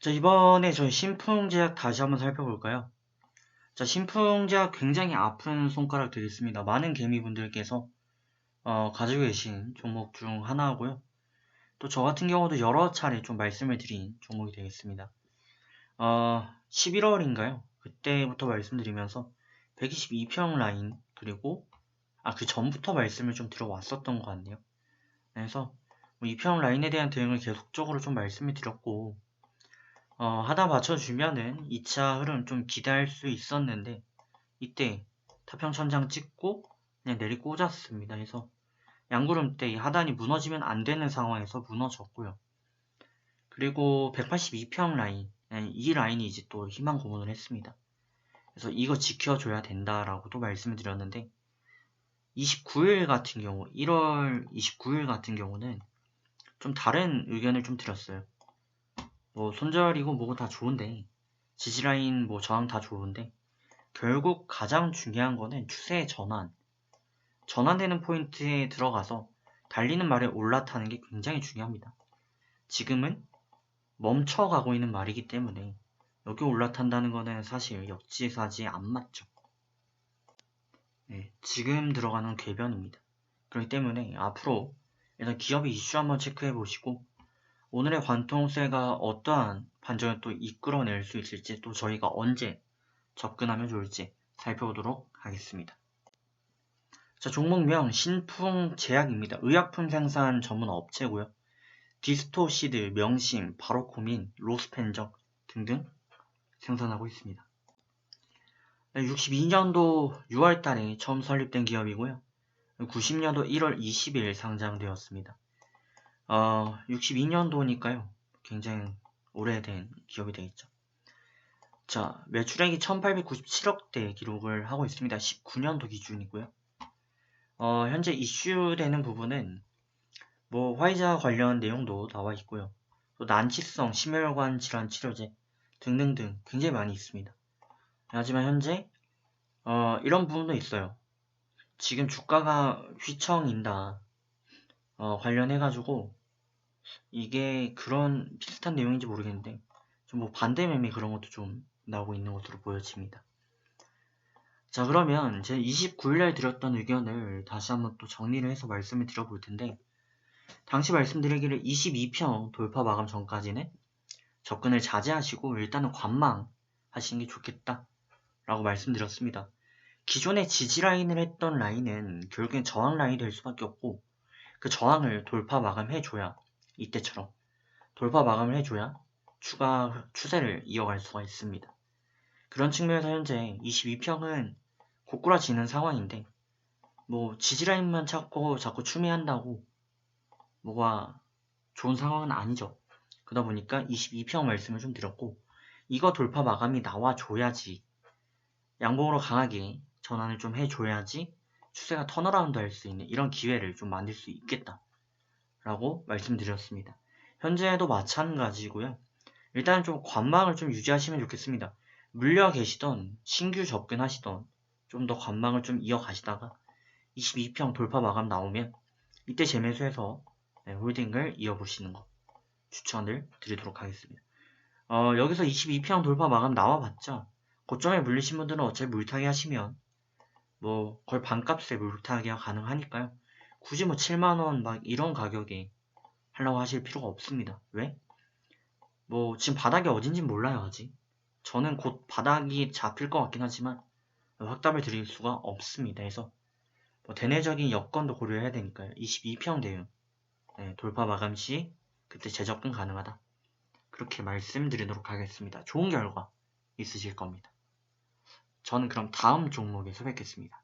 자, 이번에 저희 신풍제약 다시 한번 살펴볼까요? 자, 신풍제약 굉장히 아픈 손가락 되겠습니다. 많은 개미분들께서 어, 가지고 계신 종목 중 하나고요. 또 저 같은 경우도 여러 차례 좀 말씀을 드린 종목이 되겠습니다. 어, 11월인가요? 그때부터 말씀드리면서 122평 라인 그리고 아, 그 전부터 말씀을 좀 들어왔었던 것 같네요. 그래서 뭐 2평 라인에 대한 대응을 계속적으로 좀 말씀을 드렸고 어, 하다 맞춰주면은 2차 흐름 좀 기대할 수 있었는데 이때 타평 천장 찍고 그냥 내리 꽂았습니다. 그래서 양구름 때이 하단이 무너지면 안 되는 상황에서 무너졌고요. 그리고 182평 라인 예, 이 라인이 이제 또 희망 고문을 했습니다. 그래서 이거 지켜줘야 된다라고도 말씀을 드렸는데 29일 같은 경우 1월 29일 같은 경우는 좀 다른 의견을 좀 드렸어요. 뭐 손절이고 뭐고 다 좋은데 지지라인 뭐 저항 다 좋은데 결국 가장 중요한 거는 추세의 전환 전환되는 포인트에 들어가서 달리는 말에 올라타는 게 굉장히 중요합니다. 지금은 멈춰가고 있는 말이기 때문에 여기 올라탄다는 거는 사실 역지사지에 안 맞죠. 네, 지금 들어가는 궤변입니다. 그렇기 때문에 앞으로 일단 기업의 이슈 한번 체크해 보시고 오늘의 관통세가 어떠한 반전을 또 이끌어낼 수 있을지 또 저희가 언제 접근하면 좋을지 살펴보도록 하겠습니다. 자, 종목명 신풍제약입니다. 의약품 생산 전문 업체고요. 디스토시드, 명심, 바로코민, 로스펜적 등등 생산하고 있습니다. 62년도 6월 달에 처음 설립된 기업이고요. 90년도 1월 20일 상장되었습니다. 어, 62년도니까요. 굉장히 오래된 기업이 되겠죠. 자, 매출액이 1897억대 기록을 하고 있습니다. 19년도 기준이고요. 어, 현재 이슈되는 부분은 뭐 화이자 관련 내용도 나와 있고요. 또 난치성 심혈관 질환 치료제 등등등 굉장히 많이 있습니다. 하지만 현재 어, 이런 부분도 있어요. 지금 주가가 휘청인다 어, 관련해가지고 이게 그런 비슷한 내용인지 모르겠는데 좀 뭐 반대 매매 그런 것도 좀 나오고 있는 것으로 보여집니다. 자 그러면 제 29일날 드렸던 의견을 다시 한번 또 정리를 해서 말씀을 드려볼 텐데 당시 말씀드리기를 22평 돌파 마감 전까지는 접근을 자제하시고 일단은 관망 하시는 게 좋겠다 라고 말씀드렸습니다. 기존의 지지 라인을 했던 라인은 결국엔 저항 라인이 될 수밖에 없고 그 저항을 돌파 마감해줘야 이때처럼 돌파 마감을 해줘야 추가 추세를 이어갈 수가 있습니다. 그런 측면에서 현재 22평은 고꾸라지는 상황인데 뭐 지지라인만 찾고 자꾸 추매한다고 뭐가 좋은 상황은 아니죠. 그러다 보니까 22평 말씀을 좀 드렸고 이거 돌파 마감이 나와줘야지 양봉으로 강하게 전환을 좀 해줘야지 추세가 턴어라운드 할 수 있는 이런 기회를 좀 만들 수 있겠다 라고 말씀드렸습니다. 현재도 마찬가지고요. 일단은 좀 관망을 좀 유지하시면 좋겠습니다. 물려 계시던 신규 접근하시던 좀 더 관망을 좀 이어가시다가 22평 돌파 마감 나오면 이때 재매수해서 네, 홀딩을 이어보시는 거 추천을 드리도록 하겠습니다. 어, 여기서 22평 돌파 마감 나와봤자 고점에 물리신 분들은 어차피 물타기 하시면 뭐 거의 반값에 물타기가 가능하니까요. 굳이 뭐 7만원 막 이런 가격에 하려고 하실 필요가 없습니다. 왜? 뭐 지금 바닥이 어딘지 몰라요 아직. 저는 곧 바닥이 잡힐 것 같긴 하지만 확답을 드릴 수가 없습니다. 그래서 뭐 대내적인 여건도 고려해야 되니까요. 22평 대응 네, 돌파 마감 시 그때 재접근 가능하다. 그렇게 말씀드리도록 하겠습니다. 좋은 결과 있으실 겁니다. 저는 그럼 다음 종목에서 뵙겠습니다.